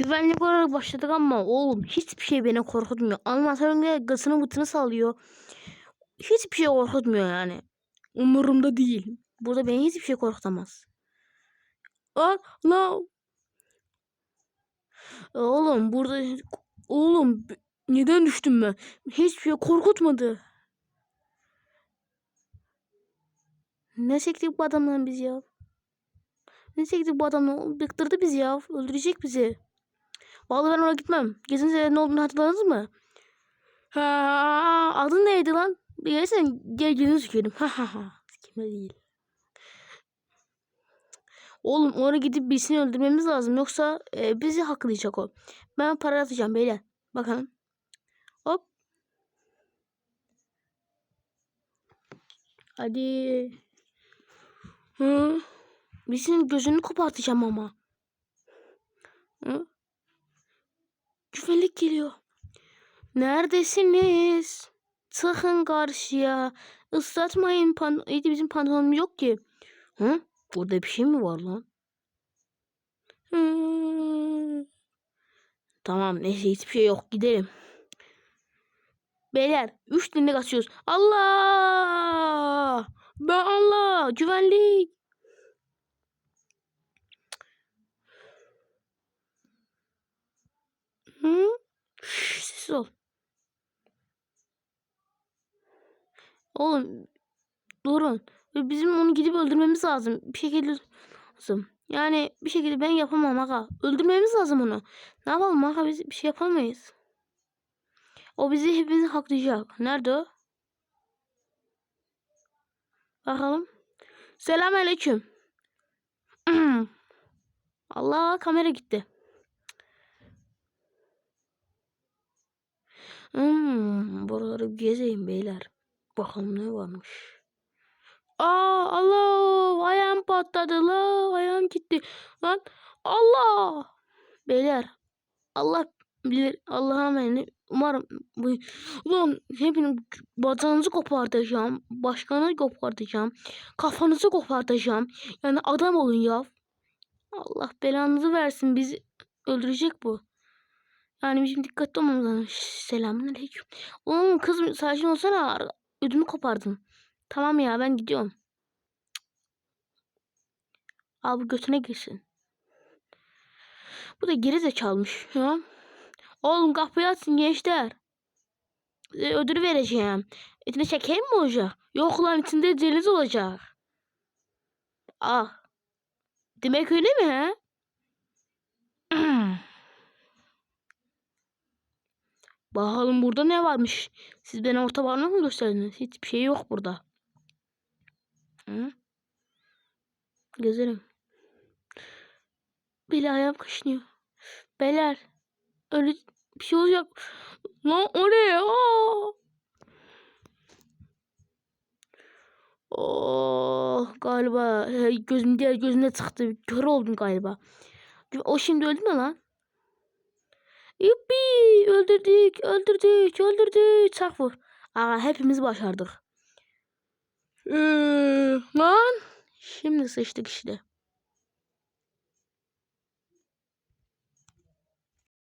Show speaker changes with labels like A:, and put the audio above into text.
A: Güvenlik olarak başladık ama oğlum hiçbir şey beni korkutmuyor. Animatörün gısını bıtını sallıyor. Hiçbir şey korkutmuyor yani. Umurumda değil. Burada beni hiçbir şey korkutamaz. Aa, la. Oğlum burada oğlum neden düştüm ben? Hiçbir şey korkutmadı. Ne çektik bu adamdan biz ya? Ne çektik bu adamdan? Bıktırdı bizi ya. Öldürecek bizi. Vallahi ben oraya gitmem. Gezince ne olduğunu hatırladınız mı? Ha, adın neydi lan? Gelsen gel gelini sükerim. Ha ha ha. Kime değil. Oğlum oraya gidip birisini öldürmemiz lazım. Yoksa e, bizi haklayacak o. Ben para atacağım beyler. Bakalım. Hop. Hadi. Hı. Birisinin gözünü kopartacağım ama. Hı? Güvenlik geliyor. Neredesiniz? Çıkın karşıya. Islatmayın pan İyi bizim pantolonumuz yok ki. Hı? Burada bir şey mi var lan? Hı. Tamam neyse hiçbir şey yok gidelim. Beyler 3 dinle kaçıyoruz. Allah! Ben Allah! Güvenlik! Hı? Şşş, sessiz ol. Oğlum durun. Bizim onu gidip öldürmemiz lazım. Bir şekilde lazım. Yani bir şekilde ben yapamam aga. Öldürmemiz lazım onu. Ne yapalım aga biz bir şey yapamayız. O bizi hepimizi haklayacak. Nerede o? Bakalım. Selamünaleyküm. Allah kamera gitti. Hmm, buraları gezeyim beyler. Bakalım ne varmış. Aa Allah ayağım patladı la ayağım gitti. Lan Allah! Beyler Allah bilir Allah'a emanet. Umarım bu lan hepinin bacağınızı kopartacağım başkanı kopartacağım kafanızı kopartacağım. Yani adam olun ya. Allah belanızı versin bizi öldürecek bu. Yani bizim dikkatli olmamız lazım. Selamünaleyküm. Oğlum kız sakin olsana ödümü kopardın Tamam ya ben gidiyorum. Al bu götüne girsin. Bu da geri zekalmış ya. Oğlum kapıyı açsın gençler. Size ödül vereceğim. İçinde şeker mi olacak? Yok lan içinde ceviz olacak. Ah. Demek öyle mi ha? Bakalım burada ne varmış. Siz bana orta parmak mı gösterdiniz? Hiçbir şey yok burada. Hı? Gezerim. Beli ayağım kaşınıyor. Beler. Öyle bir şey olacak. Lan o ne ya? Oh galiba gözüm diğer gözümde çıktı. Kör oldum galiba. O şimdi öldü mü lan? Yuppi öldürdük öldürdük öldürdük. Çak vur. Aa, hepimiz başardık. Ee, lan. Şimdi sıçtık işte.